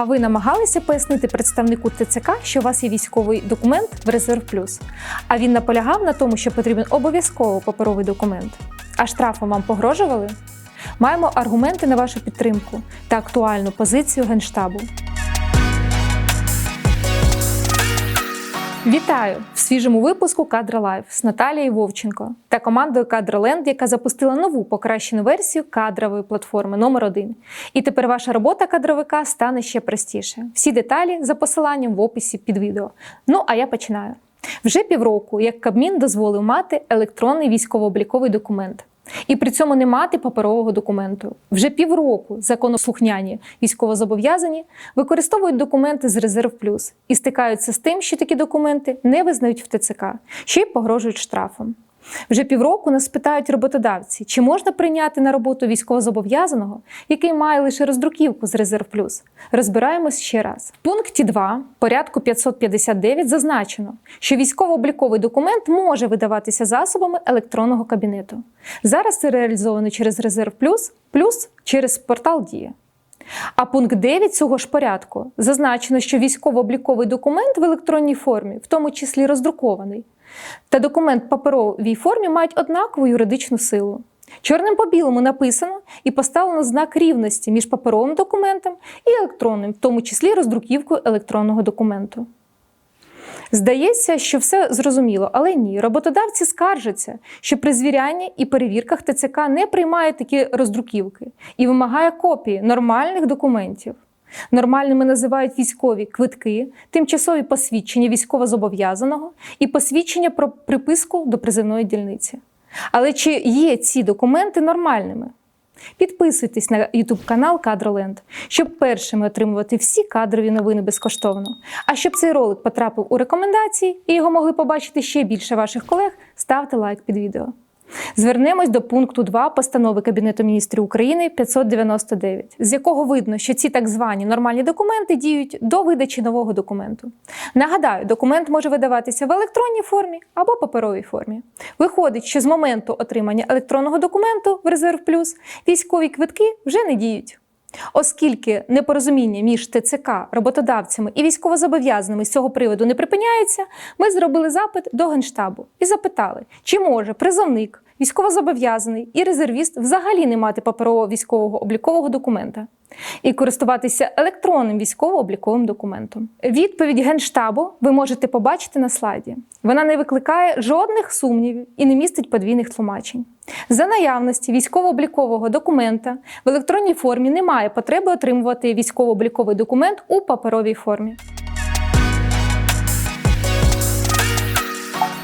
А ви намагалися пояснити представнику ТЦК, що у вас є військовий документ в резерв плюс? А він наполягав на тому, що потрібен обов'язково паперовий документ. А штрафом вам погрожували? Маємо аргументи на вашу підтримку та актуальну позицію Генштабу. Вітаю в свіжому випуску Кадра Лайв з Наталією Вовченко та командою Кадроленд, яка запустила нову покращену версію кадрової платформи номер 1 І тепер ваша робота кадровика стане ще простіше. Всі деталі за посиланням в описі під відео. Ну а я починаю. Вже півроку, як Кабмін дозволив мати електронний військово-обліковий документ. І при цьому не мати паперового документу. Вже півроку законослухняні військовозобов'язані використовують документи з резерв плюс і стикаються з тим, що такі документи не визнають в ТЦК, ще й погрожують штрафом. Вже півроку нас питають роботодавці, чи можна прийняти на роботу військовозобов'язаного, який має лише роздруківку з резерв плюс. Розбираємось ще раз. В пункті 2 порядку 559 зазначено, що військово-обліковий документ може видаватися засобами електронного кабінету. Зараз це реалізовано через резерв плюс, плюс через портал Дія. А пункт 9 цього ж порядку зазначено, що військово-обліковий документ в електронній формі, в тому числі роздрукований, та документ в паперовій формі мають однакову юридичну силу. Чорним по білому написано і поставлено знак рівності між паперовим документом і електронним, в тому числі роздруківкою електронного документу. Здається, що все зрозуміло, але ні. Роботодавці скаржаться, що при звірянні і перевірках ТЦК не приймає такі роздруківки і вимагає копії нормальних документів. Нормальними називають військові квитки, тимчасові посвідчення військовозобов'язаного і посвідчення про приписку до призивної дільниці. Але чи є ці документи нормальними? Підписуйтесь на YouTube канал Кадроленд, щоб першими отримувати всі кадрові новини безкоштовно. А щоб цей ролик потрапив у рекомендації і його могли побачити ще більше ваших колег, ставте лайк під відео. Звернемось до пункту 2 постанови Кабінету міністрів України 599, з якого видно, що ці так звані нормальні документи діють до видачі нового документу. Нагадаю, документ може видаватися в електронній формі або паперовій формі. Виходить, що з моменту отримання електронного документу в резерв плюс військові квитки вже не діють. Оскільки непорозуміння між ТЦК, роботодавцями і військовозобов'язаними з цього приводу не припиняється, ми зробили запит до Генштабу і запитали, чи може призовник, військовозобов'язаний і резервіст взагалі не мати паперового військового облікового документа і користуватися електронним військово-обліковим документом. Відповідь Генштабу ви можете побачити на слайді. Вона не викликає жодних сумнівів і не містить подвійних тлумачень. За наявності військово-облікового документа в електронній формі немає потреби отримувати військово-обліковий документ у паперовій формі.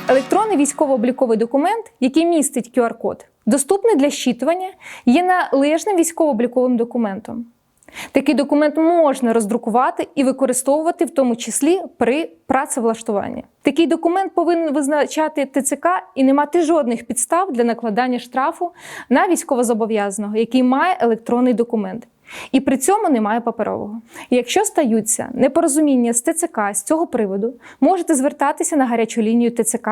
Електронний військово-обліковий документ, який містить QR-код, доступний для щитування, є належним військово-обліковим документом. Такий документ можна роздрукувати і використовувати в тому числі при працевлаштуванні. Такий документ повинен визначати ТЦК і не мати жодних підстав для накладання штрафу на військовозобов'язаного, який має електронний документ. І при цьому немає паперового. Якщо стаються непорозуміння з ТЦК з цього приводу, можете звертатися на гарячу лінію ТЦК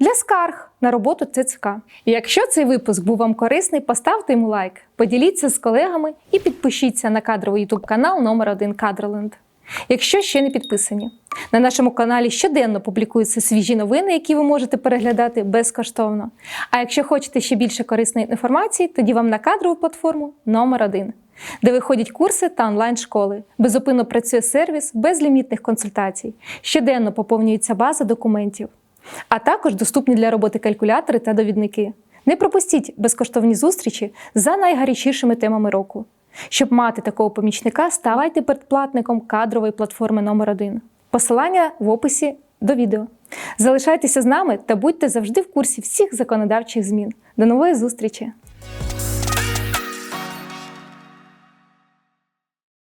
для скарг на роботу ТЦК. І якщо цей випуск був вам корисний, поставте йому лайк, поділіться з колегами і підпишіться на кадровий ютуб канал номер 1 Кадроленд. Якщо ще не підписані, на нашому каналі щоденно публікуються свіжі новини, які ви можете переглядати безкоштовно. А якщо хочете ще більше корисної інформації, тоді вам на кадрову платформу номер 1 де виходять курси та онлайн-школи. Безупинно працює сервіс безлімітних консультацій. Щоденно поповнюється база документів, а також доступні для роботи калькулятори та довідники. Не пропустіть безкоштовні зустрічі за найгарячішими темами року. Щоб мати такого помічника, ставайте передплатником кадрової платформи номер 1 Посилання в описі до відео. Залишайтеся з нами та будьте завжди в курсі всіх законодавчих змін. До нової зустрічі!